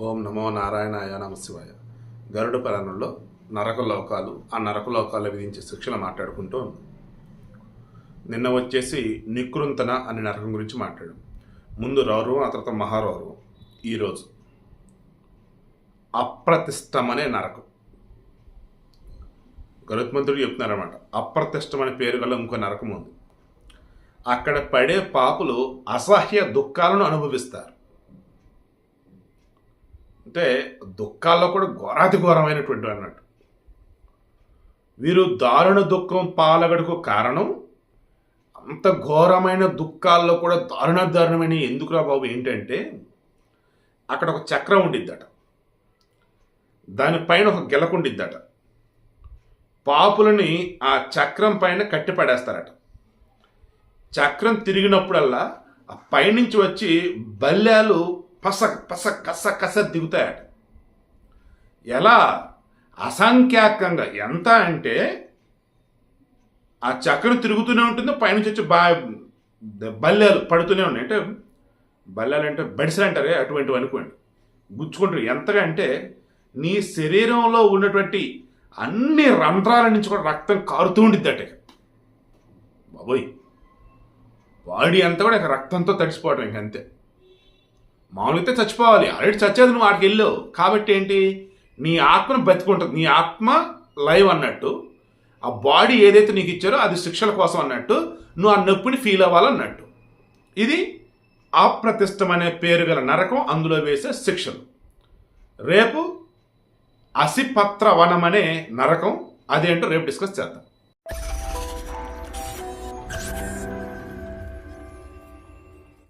ఓం నమో నారాయణాయ నమశివాయ. గరుడ పురాణంలో నరకలోకాలు ఆ నరకలోకాలు విధించే శిక్షలు మాట్లాడుకుంటూ ఉన్నాం. నిన్న వచ్చేసి నికృంతన అనే నరకం గురించి మాట్లాడాం. ముందు రౌరవం ఆ తర్వాత మహారౌరవం. ఈరోజు అప్రతిష్టం అనే నరకం. గరుత్మంతుడు చెప్తున్నారన్నమాట. అప్రతిష్టమనే పేరు గల ఇంకో నరకం ఉంది. అక్కడ పడే పాపులు అసహ్య దుఃఖాలను అనుభవిస్తారు. అంటే దుఃఖాల్లో కూడా ఘోరాతి ఘోరమైనటువంటి అన్నట్టు. వీరు దారుణ దుఃఖం పాలగడకు కారణం అంత ఘోరమైన దుఃఖాల్లో కూడా దారుణ దారుణమైన ఎందుకురా బాబు ఏంటంటే అక్కడ ఒక చక్రం ఉండిద్దట. దానిపైన ఒక గెలకుండిద్దట పాపులని ఆ చక్రం పైన కట్టి పడేస్తారట చక్రం తిరిగినప్పుడల్లా ఆ పైనుంచి వచ్చి బల్యాలు పస పస కస కస దిగుతాయట. ఎలా? అసంఖ్యాకంగా. ఎంత అంటే ఆ చక్రం తిరుగుతూనే ఉంటుంది పైనుంచి వచ్చి బా బల్లెలు పడుతూనే ఉన్నాయి. అంటే బల్లెలు అంటే బడిసలు అంటారే అటువంటివి అనుకోండి. గుచ్చుకుంటారు. ఎంతగా అంటే నీ శరీరంలో ఉన్నటువంటి అన్ని రంధ్రాల నుంచి కూడా రక్తం కారుతూ ఉండిద్దట. బాబోయ్. బాడీ అంతా కూడా రక్తంతో తడిసిపోవడం ఇంకంతే మామూలుగా చచ్చిపోవాలి. ఆల్రెడీ చచ్చేది నువ్వు ఆడికి వెళ్ళావు కాబట్టి ఏంటి? నీ ఆత్మను బతికుంటుంది. నీ ఆత్మ లైవ్ అన్నట్టు ఆ బాడీ ఏదైతే నీకు ఇచ్చారో అది శిక్షల కోసం అన్నట్టు నువ్వు ఆ నొప్పిని ఫీల్ అవ్వాలన్నట్టు. ఇది అప్రతిష్టమనే పేరు గల నరకం అందులో వేసే శిక్షలు. రేపు అసిపత్ర వనం అనే నరకం అదేంటో రేపు డిస్కస్ చేద్దాం.